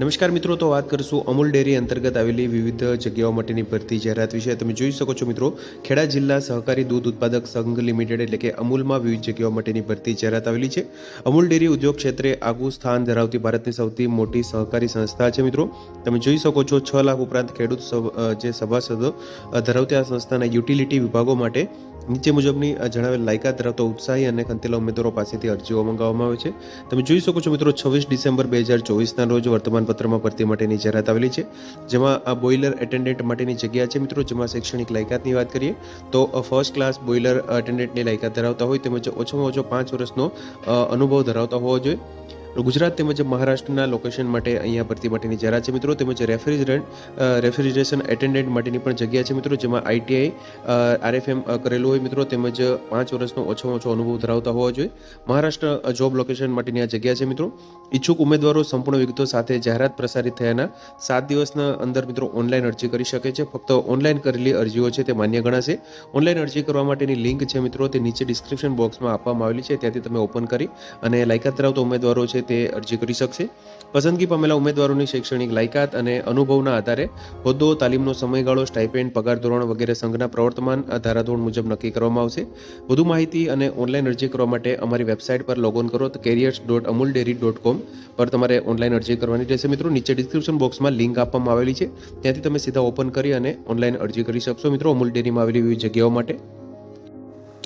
નમસ્કાર મિત્રો, તો વાત કરીશું અમૂલ ડેરી અંતર્ગત આવેલી વિવિધ જગ્યાઓ માટેની ભરતી જાહેરાત વિશે. તમે જોઈ શકો છો મિત્રો, ખેડા જિલ્લા સહકારી દૂધ ઉત્પાદક સંઘ લિમિટેડ એટલે કે અમૂલમાં વિવિધ જગ્યાઓ માટેની ભરતી જાહેરાત આવેલી છે. અમૂલ ડેરી ઉદ્યોગ ક્ષેત્રે આગવું સ્થાન ધરાવતી ભારતની સૌથી મોટી સહકારી સંસ્થા છે મિત્રો. તમે જોઈ શકો છો, છ લાખ ઉપરાંત ખેડૂત જે સભાસદો ધરાવતી આ સંસ્થાના યુટિલિટી વિભાગો માટે નીચે મુજબની જણાવેલ લાયકાત ધરાવતા ઉત્સાહી અને ખંતેલા ઉમેદવારો પાસેથી અરજીઓ મંગાવવામાં આવે છે. તમે જોઈ શકો છો મિત્રો, છવ્વીસ ડિસેમ્બર બે હજાર ચોવીસના રોજ વર્તમાનપત્રમાં ભરતી માટેની જાહેરાત આવેલી છે, જેમાં આ બોઇલર એટેન્ડન્ટ માટેની જગ્યા છે મિત્રો, જેમાં શૈક્ષણિક લાયકાતની વાત કરીએ, તો ફર્સ્ટ ક્લાસ બોઇલર એટેન્ડન્ટની લાયકાત ધરાવતા હોય, તેમજ ઓછામાં ઓછો પાંચ વર્ષનો અનુભવ ધરાવતા હોવો જોઈએ. ગુજરાત તેમજ મહારાષ્ટ્રના લોકેશન માટે અહીંયા ભરતી માટેની જાહેરાત છે મિત્રો. તેમજ રેફ્રિજરન્ટ રેફ્રિજરેશન એટેન્ડન્ટ માટેની પણ જગ્યા છે મિત્રો, જેમાં આઈટીઆઈ આરએફએમ કરેલું હોય મિત્રો. તેમજ પાંચ વર્ષનો ઓછામાં ઓછો અનુભવ ધરાવતા હોવા જોઈએ. મહારાષ્ટ્ર જોબ લોકેશન માટેની આ જગ્યા છે મિત્રો. ઈચ્છુક ઉમેદવારો સંપૂર્ણ વિગતો સાથે જાહેરાત પ્રસારિત થયાના સાત દિવસના અંદર મિત્રો ઓનલાઈન અરજી કરી શકે છે. ફક્ત ઓનલાઈન કરેલી અરજીઓ છે તે માન્ય ગણાશે. ઓનલાઈન અરજી કરવા માટેની લિંક છે મિત્રો, તે નીચે ડિસ્ક્રિપ્શન બોક્સમાં આપવામાં આવેલી છે. ત્યાંથી તમે ઓપન કરી અને લાયકાત ધરાવતા ઉમેદવારો છે તે અરજી કરી શકશે. પસંદગી પામેલા ઉમેદવારોની શૈક્ષણિક લાયકાત અને અનુભવના આધારે હોદ્દો, તાલીમનો સમયગાળો, સ્ટાઇપેન્ડ, પગાર ધોરણ વગેરે સંઘના પ્રવર્તમાન ધારાધોરણ મુજબ નક્કી કરવામાં આવશે. વધુ માહિતી અને ઓનલાઈન અરજી કરવા માટે અમારી વેબસાઇટ પર લોગોન કરો તો careers dot Amul dairy dot com પર તમારે ઓનલાઈન અરજી કરવાની રહેશે. મિત્રો, નીચે ડિસ્ક્રિપ્શન બોક્સમાં લિંક આપવામાં આવેલી છે. ત્યાંથી તમે સીધા ઓપન કરી અને ઓનલાઈન અરજી કરી શકશો. મિત્રો, અમૂલ ડેરીમાં આવેલી વિવિધ જગ્યાઓ માટે.